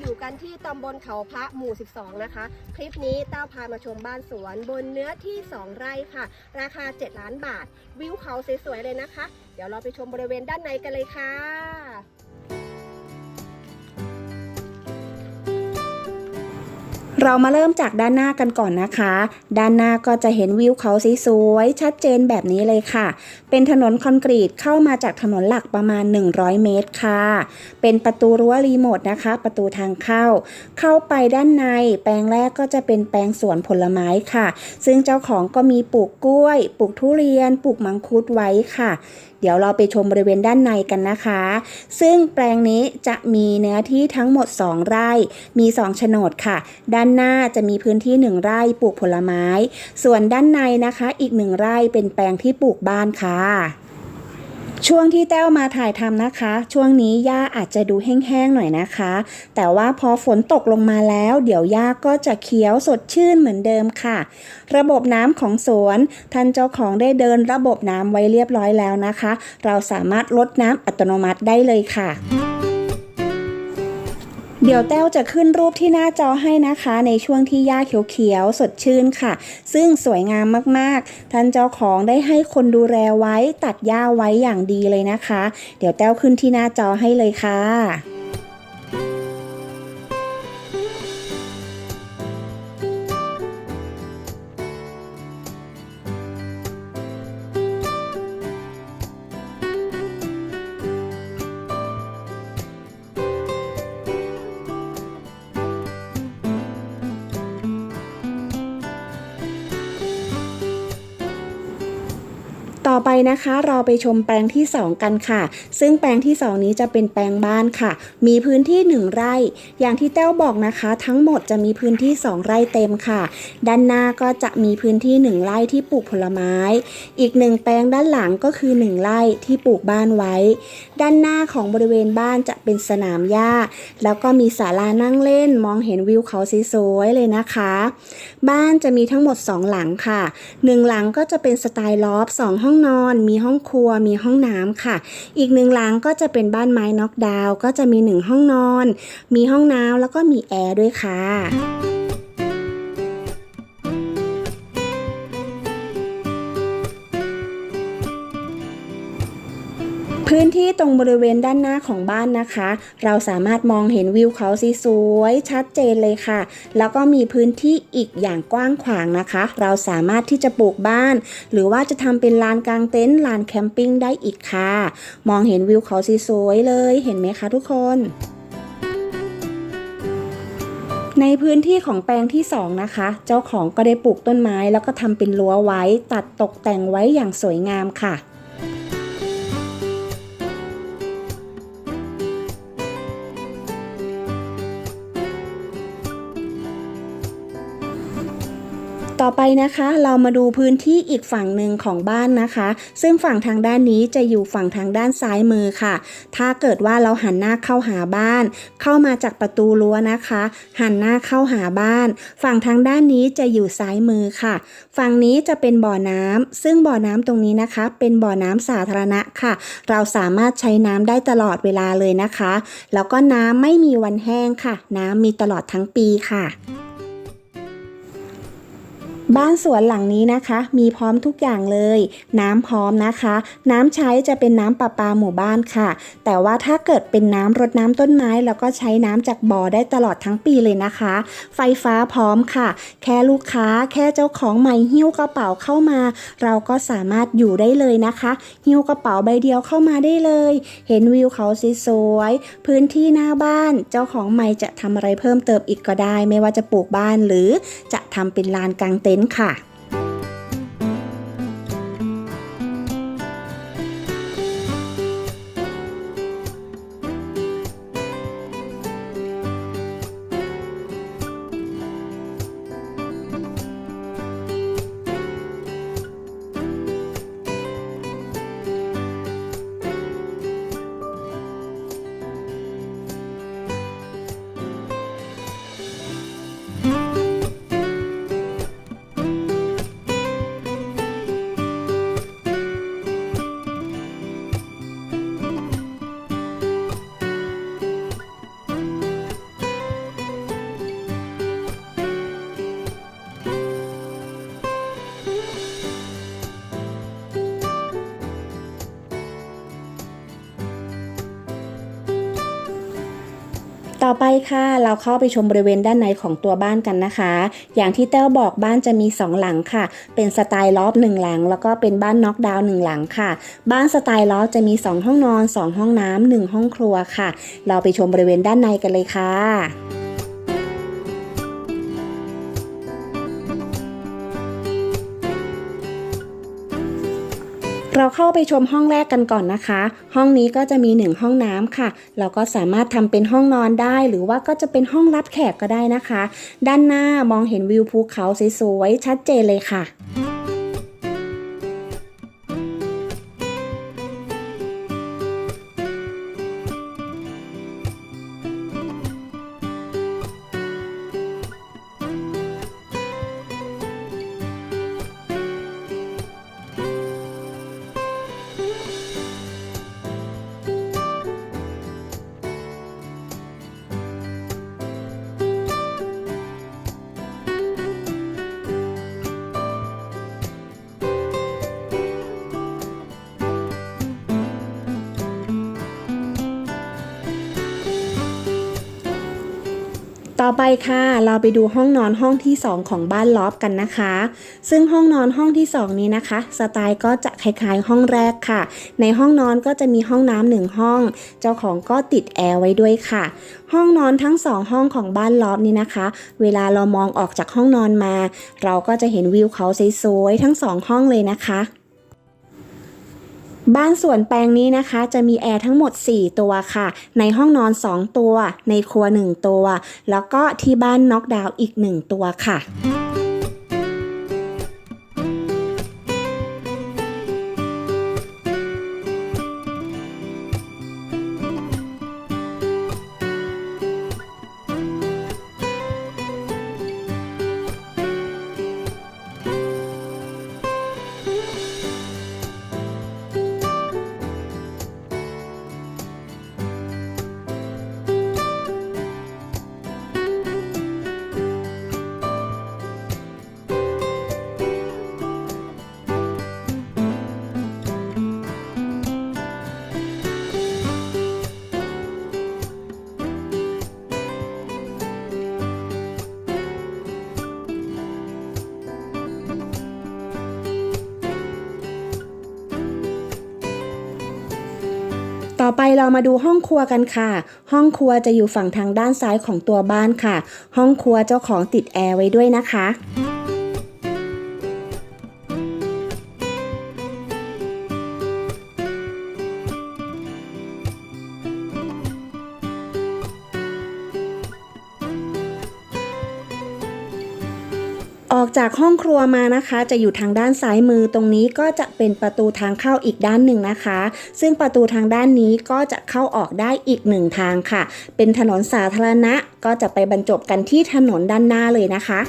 อยู่กันที่ตำบลเขาพระหมู่ 12 นะคะ คลิปนี้เต้าพามาชมบ้านสวนบนเนื้อที่ 2 ไร่ค่ะ ราคา 7 ล้านบาท วิวเขาสวยๆเลยนะคะ เดี๋ยวเราไปชมบริเวณด้านในกันเลยค่ะ เรามาเริ่มจากด้านหน้ากันก่อนนะคะ ด้านหน้าก็จะเห็นวิวเขาสวยชัดเจนแบบนี้เลยค่ะ เป็นถนนคอนกรีตเข้ามาจากถนนหลักประมาณ 100 เมตรค่ะ เป็นประตูรั้วรีโมทนะคะ ประตูทางเข้า เข้าไปด้านใน แปลงแรกก็จะเป็นแปลงสวนผลไม้ค่ะ ซึ่งเจ้าของก็มีปลูกกล้วย ปลูกทุเรียน ปลูกมังคุดไว้ค่ะ เดี๋ยวเราไปชมบริเวณด้านในกันนะคะ ซึ่งแปลงนี้จะมีเนื้อที่ทั้งหมด 2 ไร่ มี 2 โฉนดค่ะ ด้านานหน้าจะมีพื้นที่ 1 ไร่ปลูกผลไม้ ส่วนด้านในนะคะอีก 1 ไร่เป็นแปลงที่ปลูกบ้านค่ะช่วงที่แต้วมาถ่ายทำนะคะ ช่วงนี้หญ้าอาจจะดูแห้งๆหน่อยนะคะ แต่ว่าพอฝนตกลงมาแล้ว เดี๋ยวหญ้าก็จะเขียวสดชื่นเหมือนเดิมค่ะ ระบบน้ำของสวนท่านเจ้าของได้เดินระบบน้ำไว้เรียบร้อยแล้วนะคะ เราสามารถลดน้ำอัตโนมัติได้เลยค่ะ เดี๋ยวแต้วจะขึ้นรูปที่หน้าจอให้นะคะ ในช่วงที่หญ้าเขียวๆสดชื่นค่ะ ซึ่งสวยงามมากๆ ท่านเจ้าของได้ให้คนดูแลไว้ตัดหญ้าไว้อย่างดีเลยนะคะ เดี๋ยวแต้วขึ้นที่หน้าจอให้เลยค่ะ ต่อไปนะคะเราไปชมแปลงที่ 2 กันค่ะ ซึ่งแปลงที่ 2 นี้จะเป็นแปลงบ้านค่ะ มีพื้นที่ 1 ไร่ อย่างที่แต้วบอกนะคะ ทั้งหมดจะมีพื้นที่ 2 ไร่เต็มค่ะ ด้านหน้าก็จะมีพื้นที่ 1 ไร่ที่ปลูกผลไม้ อีก 1 แปลงด้านหลังก็คือ 1 ไร่ที่ปลูกบ้านไว้ ด้านหน้าของบริเวณบ้านจะเป็นสนามหญ้า แล้วก็มีศาลานั่งเล่น มองเห็นวิวเขาสวยๆเลยนะคะ บ้านจะมีทั้งหมด 2 หลังค่ะหนึ่งหลังก็จะเป็นสไตล์ลอฟสองห้องนอน มีห้องครัว มีห้องน้ำค่ะ อีกหนึ่งหลังก็จะเป็นบ้านไม้น็อกดาวน์ก็จะมีหนึ่งห้องนอน มีห้องน้ำแล้วก็มีแอร์ด้วยค่ะ พื้นที่ตรงบริเวณด้านหน้าของบ้านนะคะ เราสามารถมองเห็นวิวเขาสีสวยชัดเจนเลยค่ะ แล้วก็มีพื้นที่อีกอย่างกว้างขวางนะคะ เราสามารถที่จะปลูกบ้าน หรือว่าจะทำเป็นลานกลางเต็นท์ลานแคมปิ้งได้อีกค่ะ มองเห็นวิวเขาสีสวยเลยเห็นไหมคะทุกคนในพื้นที่ของแปลงที่ 2 นะคะ เจ้าของก็ได้ปลูกต้นไม้แล้วก็ทำเป็นรั้วไว้ ตัดตกแต่งไว้อย่างสวยงามค่ะ ต่อไปนะคะเรามาดูพื้นที่อีกฝั่งหนึ่งของบ้านนะคะ ซึ่งฝั่งทางด้านนี้จะอยู่ฝั่งทางด้านซ้ายมือค่ะ ถ้าเกิดว่าเราหันหน้าเข้าหาบ้าน เข้ามาจากประตูรั้วนะคะ หันหน้าเข้าหาบ้าน ฝั่งทางด้านนี้จะอยู่ซ้ายมือค่ะ ฝั่งนี้จะเป็นบ่อน้ำซึ่งบ่อน้ำตรงนี้นะคะ เป็นบ่อน้ำสาธารณะค่ะ เราสามารถใช้น้ำได้ตลอดเวลาเลยนะคะ แล้วก็น้ำไม่มีวันแห้งค่ะ น้ำมีตลอดทั้งปีค่ะ บ้านสวนหลังนี้นะคะ มีพร้อมทุกอย่างเลย น้ำพร้อมนะคะ น้ำใช้จะเป็นน้ำประปาหมู่บ้านค่ะ แต่ว่าถ้าเกิดเป็นน้ำรดน้ำต้นไม้ แล้วก็ใช้น้ำจากบ่อได้ตลอดทั้งปีเลยนะคะ ไฟฟ้าพร้อมค่ะ แค่ลูกค้าแค่เจ้าของใหม่หิ้วกระเป๋าเข้ามา เราก็สามารถอยู่ได้เลยนะคะ หิ้วกระเป๋าใบเดียวเข้ามาได้เลย เห็นวิวเขาสวยพื้นที่หน้าบ้าน เจ้าของใหม่จะทำอะไรเพิ่มเติมอีกก็ได้ ไม่ว่าจะปลูกบ้านหรือจะทำเป็นลานกลางเต็นนต์ค่ะ ต่อไปค่ะ เราเข้าไปชมบริเวณด้านในของตัวบ้านกันนะคะ อย่างที่แต้วบอกบ้านจะมี 2 หลังค่ะ เป็นสไตล์ลอฟหนึ่งหลัง แล้วก็เป็นบ้านน็อกดาวน์หนึ่งหลังค่ะ บ้านสไตล์ลอฟจะมี 2 ห้องนอน 2 ห้องน้ำหนึ่งห้องครัวค่ะ เราไปชมบริเวณด้านในกันเลยค่ะ เราเข้าไปชมห้องแรกกันก่อนนะคะ ห้องนี้ก็จะมี 1 ห้องน้ำค่ะ เราก็สามารถทำเป็นห้องนอนได้ หรือว่าก็จะเป็นห้องรับแขกก็ได้นะคะ ด้านหน้ามองเห็นวิวภูเขาสวยๆชัดเจนเลยค่ะ ต่อไปค่ะ เราไปดูห้องนอนห้องที่ 2 ของบ้านลอฟกันนะคะ ซึ่งห้องนอนห้องที่ 2 นี้นะคะ สไตล์ก็จะคล้ายๆห้องแรกค่ะ ในห้องนอนก็จะมีห้องน้ำหนึ่งห้อง เจ้าของก็ติดแอร์ไว้ด้วยค่ะ ห้องนอนทั้งสองห้องของบ้านลอฟนี้นะคะ เวลาเรามองออกจากห้องนอนมา เราก็จะเห็นวิวเขาสวยๆทั้งสองห้องเลยนะคะ บ้านสวนแปลงนี้นะคะ จะมีแอร์ทั้งหมด 4 ตัวค่ะ ในห้องนอน 2 ตัว ในครัว 1 ตัว แล้วก็ที่บ้านน็อกดาวน์อีก 1 ตัวค่ะ ต่อไปเรามาดูห้องครัวกันค่ะ ห้องครัวจะอยู่ฝั่งทางด้านซ้ายของตัวบ้านค่ะ ห้องครัวเจ้าของติดแอร์ไว้ด้วยนะคะ ออกจากห้องครัวมานะคะ จะอยู่ทางด้านซ้ายมือตรงนี้ก็จะเป็นประตูทางเข้าอีกด้านหนึ่งนะคะ ซึ่งประตูทางด้านนี้ก็จะเข้าออกได้อีกหนึ่งทางค่ะ เป็นถนนสาธารณะก็จะไปบรรจบกันที่ถนนด้านหน้าเลยนะคะ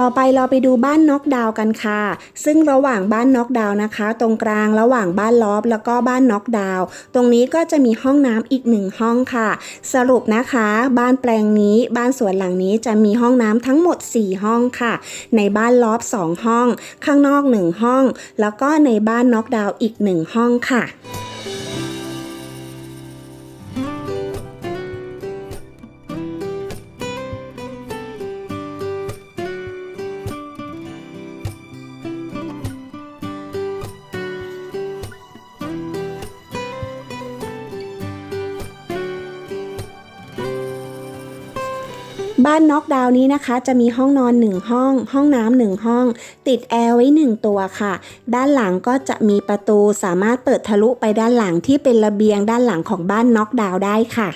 ต่อไปเราไปดูบ้านน็อกดาวกันค่ะ ซึ่งระหว่างบ้านน็อกดาวนะคะ ตรงกลางระหว่างบ้านลอฟแล้วก็บ้านน็อกดาว ตรงนี้ก็จะมีห้องน้ำอีกหนึ่งห้องค่ะ สรุปนะคะ บ้านแปลงนี้บ้านสวนหลังนี้จะมีห้องน้ำทั้งหมด 4 ห้องค่ะ ในบ้านลอฟ2ห้อง ข้างนอก 1 ห้อง แล้วก็ในบ้านน็อกดาวอีก 1 ห้องค่ะ บ้านน็อกดาวนี้นะคะ จะมีห้องนอน 1 ห้อง ห้องน้ำหนึ่งห้อง ติดแอร์ไว้ 1 ตัวค่ะ ด้านหลังก็จะมีประตูสามารถเปิดทะลุไปด้านหลังที่เป็นระเบียงด้านหลังของบ้านน็อกดาวได้ค่ะ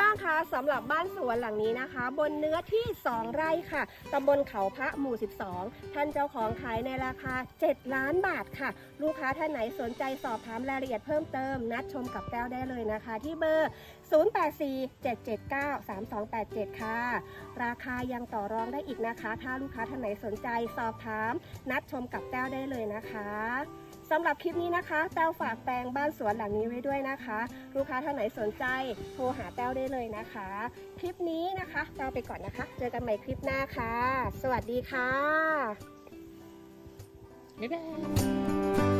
บ้างคะสำหรับบ้านสวนหลังนี้นะคะ บนเนื้อที่ 2 ไร่ค่ะตำบลเขาพระหมู่ 12 ท่านเจ้าของขายในราคา 7 ล้านบาทค่ะ ลูกค้าท่านไหนสนใจสอบถามรายละเอียดเพิ่มเติม นัดชมกับแก้วได้เลยนะคะ ที่เบอร์ 0847793287 ค่ะ ราคายังต่อรองได้อีกนะคะ ถ้าลูกค้าท่านไหนสนใจสอบถาม นัดชมกับแต้วได้เลยนะคะ สำหรับคลิปนี้นะคะ แต้วฝากแปลงบ้านสวนหลังนี้ไว้ด้วยนะคะ ลูกค้าท่านไหนสนใจโทรหาแต้วได้เลยนะคะ คลิปนี้นะคะแต้วไปก่อนนะคะ เจอกันใหม่คลิปหน้าค่ะ สวัสดีค่ะบ๊ายบาย